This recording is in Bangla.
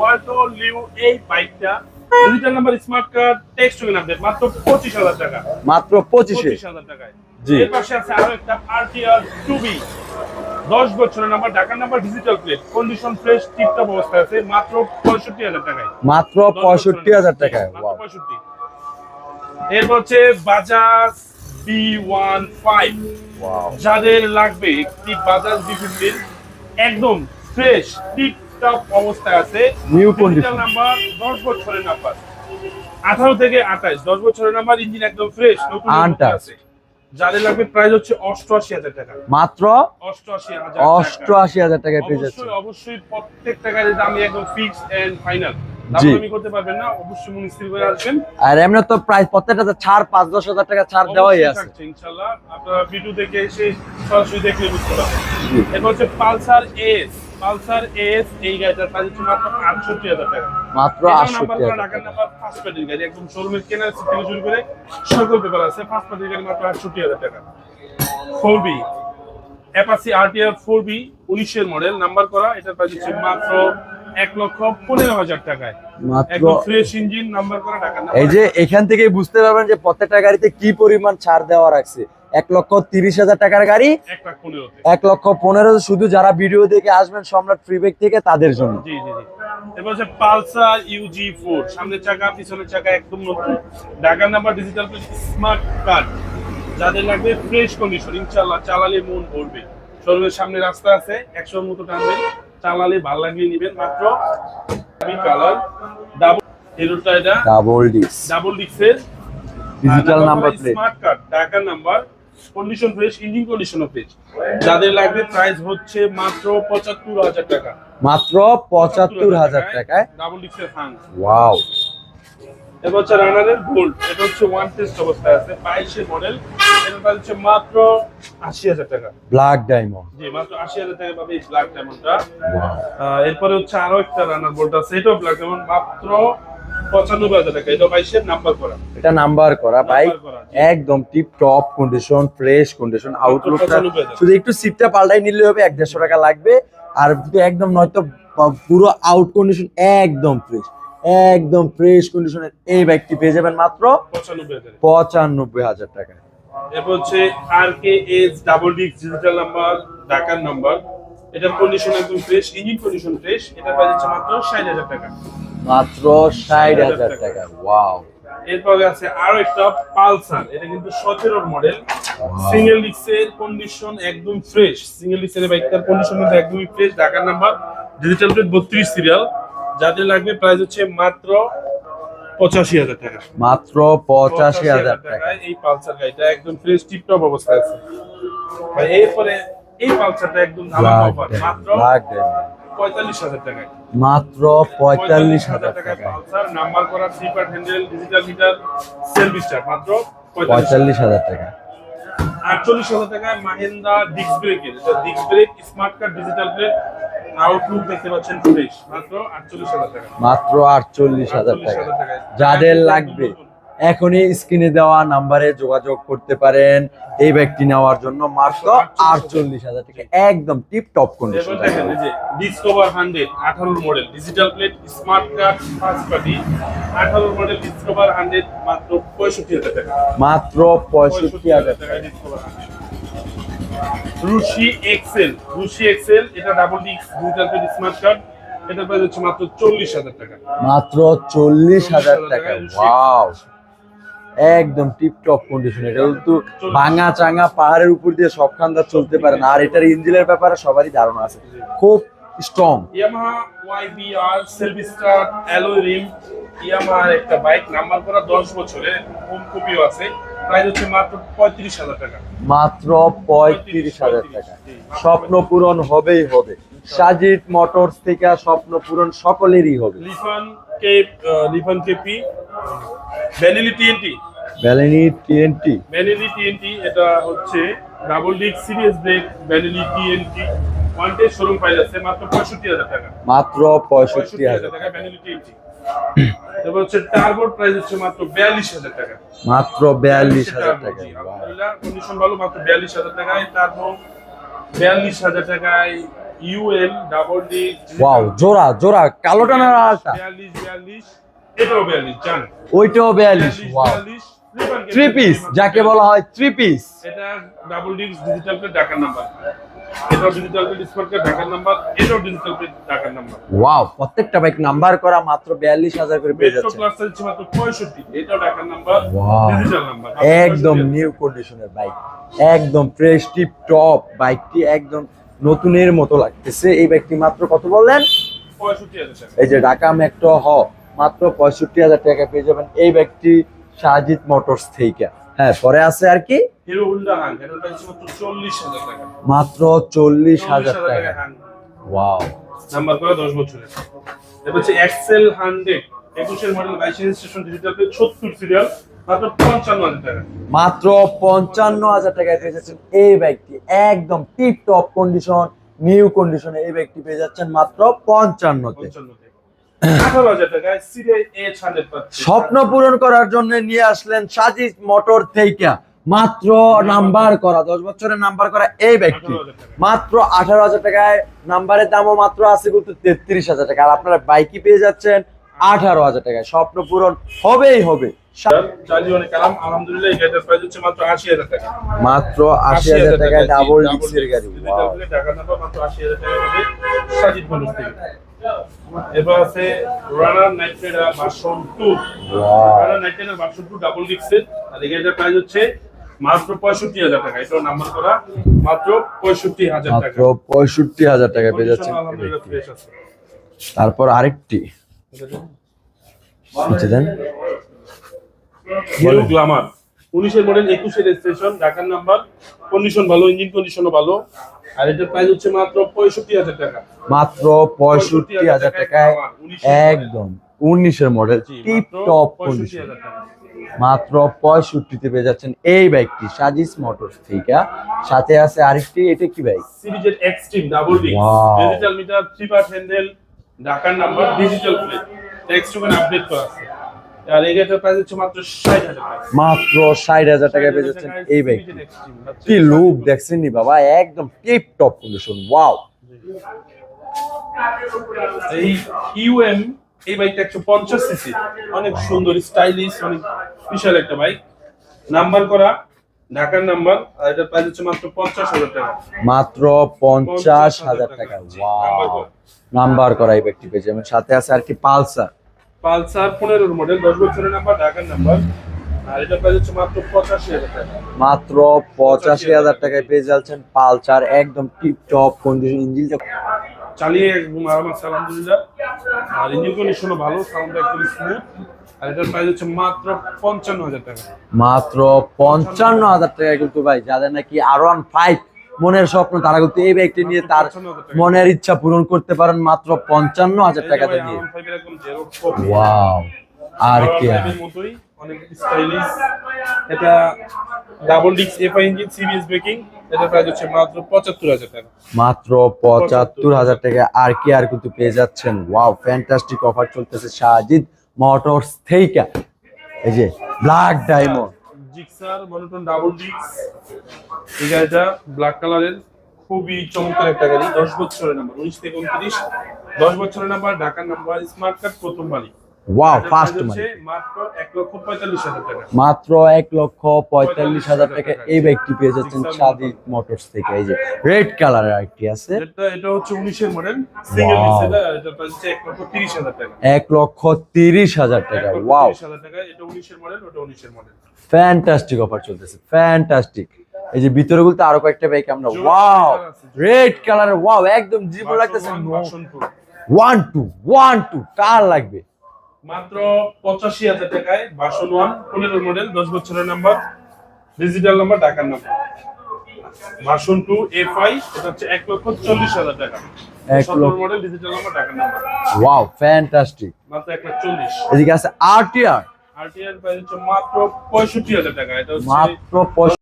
ওয়ালটো লিউ এই বাইকটা। Digital number smart card tax token update মাত্র পঁচিশ হাজার টাকা। মাত্র পঁচিশে। পঁচিশ হাজার টাকায়। জি। এর পাশে আছে আরও একটা আরটিআর টু বি দশ বছরের নাম্বার ঢাকার number digital plate condition fresh tiptop অবস্থায় আছে মাত্র পঁয়ষট্টি হাজার টাকায়। মাত্র পঁয়ষট্টি হাজার টাকায় মাত্র Wow. পঁয়ষট্টি। এরপর হচ্ছে বাজাজ বি ওয়ান ফাইভ যাদের লাগবে একটি বাজাজ বি ফিফটিন একদম ফ্রেশ টিপ অবস্থায় আছে। Condition. নাম্বার দশ বছরের নাম্বার আঠারো থেকে আঠাশ দশ বছরের নাম্বার ইঞ্জিন একদম ফ্রেশ নতুন আছে। যাদের লাগবে প্রাইস হচ্ছে অষ্টআশি হাজার টাকা। মাত্র টাকায় পেয়ে যাচ্ছে। অবশ্যই অবশ্যই প্রত্যেকটা গাড়ির দামই একদম ফিক্স এন্ড ফাইনাল দামি করতে পারবেন না অবশ্যই করে আসবেন। আর এমনি তো প্রত্যেকটা ছাড় পাঁচ দশ হাজার টাকা ছাড় দেওয়াই আছে। থাকছে, ইনশাআল্লাহ আপনারা ভিডিও দেখে এসে সরাসরি দেখলে বুঝতে পারবেন। জি। হচ্ছে পালসার এস পালসার এস এই গাড়িটার প্রাইস হচ্ছে মাত্র আটষট্টি হাজার টাকা। মাত্র আটষট্টি হাজার টাকা। নাম্বার ফার্স্ট পার্টির গাড়ি একদম শোরুমের কেনার থেকে শুরু করে সকল পেপার আছে। ফার্স্ট পার্টির গাড়ি মাত্র আটষট্টি হাজার টাকা। Four V Apache RTR four V উনিশের মডেল নাম্বার করা এটার প্রাইস হচ্ছে মাত্র এক লক্ষ পনেরো হাজার টাকায়। মাত্র একদম ফ্রেশ ইঞ্জিন নাম্বার করা ঢাকার এই যে এখান থেকে বুঝতে পারবেন যে প্রত্যেকটা গাড়িতে কি পরিমাণ ছাড় দেওয়া রাখছে। এক লক্ষ তিরিশ হাজার টাকার গাড়ি এক লক্ষ পনেরো শুধু যারা ভিডিও দেখে আসবেন সম্রাট ফ্রিবেক থেকে তাদের জন্য। পালসার ইউজি ফোর সামনের চাকা পিছনের চাকা একদম নতুন। ঢাকার নাম্বার ডিজিটাল স্মার্ট কার্ড যাদের লাগবে ফ্রেশ কন্ডিশন ইনশাল্লাহ চালালে মন ভরবে। শোরুমের সামনে রাস্তা আছে একশোর মতো টানবেন। চালালে ভালো লাগিয়ে নিবেন মাত্র আমি কালার ডাবল হিরোটা এটা double disc double digital number plate smart card ঢাকার নাম্বার কন্ডিশন ফ্রেশ ইঞ্জিন কন্ডিশনও ফ্রেশ যাদের লাগবে প্রাইস হচ্ছে মাত্র পঁচাত্তর হাজার টাকা। মাত্র পঁচাত্তর হাজার টাকায়? ডাবল ডিক্সের ফাং ওয়াও এটা হচ্ছে রানারের গোল্ড এটা হচ্ছে ওয়ান টেস্ট অবস্থায় আছে বাইশের মডেল এটা হচ্ছে মাত্র আশি হাজার টাকা। ব্ল্যাক ডায়মন্ড জি মাত্র আশি হাজার টাকা পাবে এই ব্ল্যাক ডায়মন্ডটা এরপরে হচ্ছে আরও একটা রানার বোল্ট আছে এটাও ব্ল্যাক ডায়মন্ড মাত্র পঁচানব্বই হাজার টাকা এটা বাইশের নাম্বার করা। এটা নাম্বার করা বাইক একদম tip top condition fresh condition আউটলুকটা শুধু একটু সিটটা পাল্টাই নিলে হবে এক দেড়শো টাকা লাগবে। আর একদম নয়তো পুরো আউট কন্ডিশন একদম ফ্রেশ একদম ফ্রেশ কন্ডিশনের এই বাইকটি পেয়ে যাবেন মাত্র পঁচানব্বই হাজার। এরপর হচ্ছে আর কে এস ডাবল ডিক্স ডিজিটাল নাম্বার ঢাকার নাম্বার এটার কন্ডিশন একদম ফ্রেশ ইঞ্জিন কন্ডিশন ফ্রেশ এটা প্রাইস হচ্ছে মাত্র ষাট হাজার টাকা। মাত্র ষাট হাজার টাকা। ওয়াও এরপরে আছে আরও একটা পালসার। এটা কিন্তু সতেরোর মডেল সিঙ্গেল ডিক্সের কন্ডিশন একদম ফ্রেশ সিঙ্গেল ডিক্সের বাইকটার কন্ডিশন কিন্তু একদমই ফ্রেশ ঢাকার নাম্বার ডিজিটাল প্লেট বত্রিশ সিরিয়াল যাদের লাগবে প্রাইস হচ্ছে মাত্র পঁচাশি হাজার টাকা। মাত্র পঁচাশি হাজার টাকা। এই পালসার গাড়িটা একদম ফ্রেশ টিপটপ অবস্থায় আছে। এরপরে এই পালসারটা একদম অফার মাত্র পঁয়তাল্লিশ হাজার টাকায়। মাত্র পঁয়তাল্লিশ হাজার টাকা পালসার নাম্বার করা slipper handle digital meter self start মাত্র পঁয়তাল্লিশ হাজার টাকা আটচল্লিশ হাজার টাকায় মাহিন্দ্রা ডিস্ক ব্রেকের এটা disc brake smart card digital plate outlook দেখতে পাচ্ছেন ফ্রেশ মাত্র আটচল্লিশ হাজার টাকা মাত্র আটচল্লিশ হাজার টাকা যাদের লাগবে। এখনই স্ক্রিনে দেওয়া নাম্বারে যোগাযোগ করতে পারেন। এই ব্যাগটি নেওয়ার জন্য মাত্র আটচল্লিশ হাজার টাকা। একদম tip top condition Discover hundred আঠারোর model digital plate smart card first party আঠারোর মডেল ডিসকভার হান্ড্রেড মাত্র পঁয়ষট্টি হাজার টাকা। মাত্র পঁয়ষট্টি হাজার টাকা। ডিসকভার রুশি এক্সেল রুশি এক্সেল এটা double disc digital plate smart card এটা প্রাইস হচ্ছে মাত্র চল্লিশ হাজার টাকা। মাত্র চল্লিশ হাজার টাকা। ওয়াও একদম টিপ টপ কন্ডিশন এটা কিন্তু ভাঙা চাঙা পাহাড়ের উপর দিয়ে সব খান্দা চলতে পারে না। আর এটার ইঞ্জিনের ব্যাপারে সবারই ধারণা আছে। খুব strong Yamaha YBR self start alloy rim ইয়ামাহার একটা বাইক নাম্বার করা দশ বছরের হোম কপিও আছে। প্রাইস হচ্ছে মাত্র পঁয়ত্রিশ হাজার টাকা। মাত্র স্বপ্ন পূরণ হবেই হবে। সাজিদ মোটরস থেকে স্বপ্ন পূরণ সকলেরই হবে। লিফান কে লিফান কেপি ভ্যানিলি টিএনটি ভ্যালিনি টিএনটি ভ্যানিলি টিএনটি এটা হচ্ছে ডাবল ডিক সিরিয়াস brake ভ্যানিলি TNT one day showroom price আছে মাত্র পঁয়ষট্টি হাজার টাকা। মাত্র পঁয়ষট্টি হাজার টাকা ভ্যানিলি টিএনটি এবার হচ্ছে টার্বোর প্রাইস হচ্ছে মাত্র বিয়াল্লিশ হাজার টাকা। মাত্র বিয়াল্লিশ হাজার টাকা কন্ডিশন ভালো মাত্র টাকায়। তারপর টাকায় ইউএম ডাবল ডি ওয়াও জোড়া জোড়া কালোটা না বিয়াল্লিশ বিয়াল্লিশ। এটাও বিয়াল্লিশ জান ওইটাও বিয়াল্লিশ। ওয়াও থ্রি পিস যাকে বলা হয় থ্রি পিস এটা ডাবল ডিস্ক ডিজিটাল প্লেট ঢাকার নাম্বার এটাও ডিজিটাল প্লেট স্মার্ট ঢাকার নাম্বার এটাও ডিজিটাল প্লেট ঢাকার নাম্বার ওয়াও প্রত্যেকটা বাইক নাম্বার করা মাত্র বিয়াল্লিশ হাজার করে পেয়ে যাচ্ছে। প্লাস চাইছে মাত্র পঁয়ষট্টি। এটাও ঢাকার নাম্বার ডিজিটাল নাম্বার একদম নিউ কন্ডিশনের বাইক একদম ফ্রেশ টিপ টপ বাইকটি একদম নতুনের মতো লাগতেছে। এই বাইকটি মাত্র কত বললেন? এই যে ঢাকা মেট্রো হ মাত্র পঁয়ষট্টি হাজার টাকা পেয়ে যাবেন এই ব্যক্তি শাহজিৎ মোটরস থেকে। হ্যাঁ পরে আছে আর কি? মাত্র চল্লিশ হাজার টাকা। ওয়াও নাম্বার করা দশ বছরের। হচ্ছে এক্সেল হান্ড্রেড একুশের মডেল বাইশ রেজিস্ট্রেশন ডিজিটাল সত্তর সিরিয়াল মাত্র পঞ্চান্ন হাজার টাকায় পেয়ে যাচ্ছেন এই ব্যক্তি। একদম টিপ টপ কন্ডিশন নিউ কন্ডিশনে এই ব্যক্তি পেয়ে যাচ্ছেন মাত্র পঞ্চান্নতে। স্বপ্ন পূরণ করার জন্য নিয়ে আসলেন সাজিদ মোটর থেকে মাত্র নাম্বার করা, দশ বছরের নাম্বার করা এই ব্যক্তি। মাত্র আঠারো হাজার টাকায় নাম্বারের দামও মাত্র আছে কিন্তু তেত্রিশ হাজার টাকা। আর আপনারা বাইকই পেয়ে যাচ্ছেন আঠারো হাজার টাকায়। স্বপ্ন পূরণ হবেই হবে। মাত্র আশি হাজার টাকায় ডাবল ডিক্সের গাড়ি। এরপর আছে Runner Knight Rider version two Runner Knight version two double ডিক্সের আর এই গাড়িটার প্রাইস হচ্ছে মাত্র পঁয়ষট্টি হাজার টাকা। এটাও নাম্বার করা। মাত্র পঁয়ষট্টি হাজার টাকা। মাত্র পঁয়ষট্টি হাজার টাকা পেয়ে যাচ্ছেন আছে। তারপর আরেকটি। দেন। হিরো গ্লামার উনিশের মডেল একুশের রেজিস্ট্রেশন ঢাকার নাম্বার কন্ডিশন ভালো ইঞ্জিন কন্ডিশনও ভালো। আর এটার প্রাইস হচ্ছে মাত্র পঁয়ষট্টি হাজার টাকা। মাত্র পঁয়ষট্টি হাজার টাকায় একদম উনিশের মডেল টিপ টপ কন্ডিশন মাত্র পঁয়ষট্টিতে পেয়ে যাচ্ছেন এই বাইকটি সাজিস মোটরস থেকে। সাথে আছে আরেকটি এটা কি বাইক? সিরিজের Xtreme double digital meter three part handle ঢাকার number digital plate Xtreme update করা আছে। আর এই গাড়িটার প্রাইস হচ্ছে মাত্র ষাট হাজার টাকা। মাত্র টাকায় পেয়ে যাচ্ছেন এই বাইক কি লুক দেখছেন নি বাবা? একদম টিপ টপ কন্ডিশন ওয়াও এই ইউএম এই বাইকটা একশো পঞ্চাশ সিসি অনেক সুন্দর স্টাইলিশ অনেক বিশাল একটা বাইক নাম্বার করা ঢাকার নাম্বার আর এটার প্রাইস হচ্ছে মাত্র পঞ্চাশ হাজার টাকা। মাত্র পঞ্চাশ হাজার টাকা ওয়াও নাম্বার করা এই ব্যক্তি পেয়েছে এবং সাথে আছে আর কি পালসার। পালসার পনেরোর মডেল দশ বছরের নাম্বার ঢাকার নাম্বার আর এটার প্রাইস হচ্ছে মাত্র পঁচাশি হাজার টাকা। মাত্র পঁচাশি হাজার টাকায় পেয়ে যাচ্ছেন পালসার একদম টিপ টপ কন্ডিশন ইঞ্জিনটা চালিয়ে একদম আরাম আছে আলহামদুলিল্লাহ। আর ইঞ্জিন কন্ডিশনও ভালো সাউন্ড একদম স্মুথ আর এটার প্রাইস হচ্ছে মাত্র পঞ্চান্ন হাজার টাকা। মাত্র পঞ্চান্ন হাজার টাকা কিন্তু ভাই যাদের নাকি আর ওয়ান ফাইভ মনের স্বপ্ন তারা কিন্তু এই বাইকটি নিয়ে তার মনের ইচ্ছা পূরণ করতে পারেন মাত্র পঞ্চান্ন হাজার টাকাতে নিয়ে। একদম ওয়াও আর কি? আর। R5 এর মতোই অনেক স্টাইলিশ এটা ডাবল ডিক্স এফআই ইঞ্জিন সিবিএস ব্রেকিং এটা প্রাইস হচ্ছে মাত্র টাকা। মাত্র পঁচাত্তর হাজার টাকা আর কি আর কিন্তু পেয়ে যাচ্ছেন। ওয়াও ফ্যান্টাস্টিক অফার চলতেছে শাহজিদ মোটরস থেকে। এই যে black diamond Gixxer, monotone double ডিক্স এই গাড়িটা ব্ল্যাক কালারের, খুবই চমৎকার একটা গাড়ি, দশ বছরের নাম্বার উনিশ থেকে উনত্রিশ, দশ বছরের নাম্বার ঢাকার নাম্বার স্মার্ট কার্ড প্রথম বাড়ি ওয়াও ফার্স্ট মানে মাত্র এক লক্ষ পঁয়তাল্লিশ হাজার টাকা। এই ব্যক্তি পেয়ে যাচ্ছেন শাহজিদ মোটরস থেকে। এই যে রেড কালারের আরেকটি আছে। এটা হচ্ছে উনিশের মডেল এক লক্ষ তিরিশ হাজার টাকা। ওয়াও ফ্যান্টাস্টিক অফার চলতেছে। ফ্যান্টাস্টিক এই যে ভিতরে বলতে আরও কয়েকটা বাইক আমরা। ওয়াও রেড কালারের ওয়াও একদম জীবন লাগতেছে। One two one two car লাগবে? মাত্র পঁচাশি হাজার টাকায় বাসন ওয়ান পনেরো মডেল দশ বছরের নাম্বার ডিজিটাল নাম্বার ঢাকার number version two F I এটা হচ্ছে এক লক্ষ চল্লিশ হাজার টাকা। এক লক্ষ- মডেল ডিজিটাল নাম্বার ঢাকার নাম্বার ওয়াও ফ্যান্টাস্টিক মাত্র এক লাখ চল্লিশ। এদিকে আছে আরটিআর আরটিআর প্রাইস হচ্ছে মাত্র পঁয়ষট্টি হাজার টাকা। এটা হচ্ছে মাত্র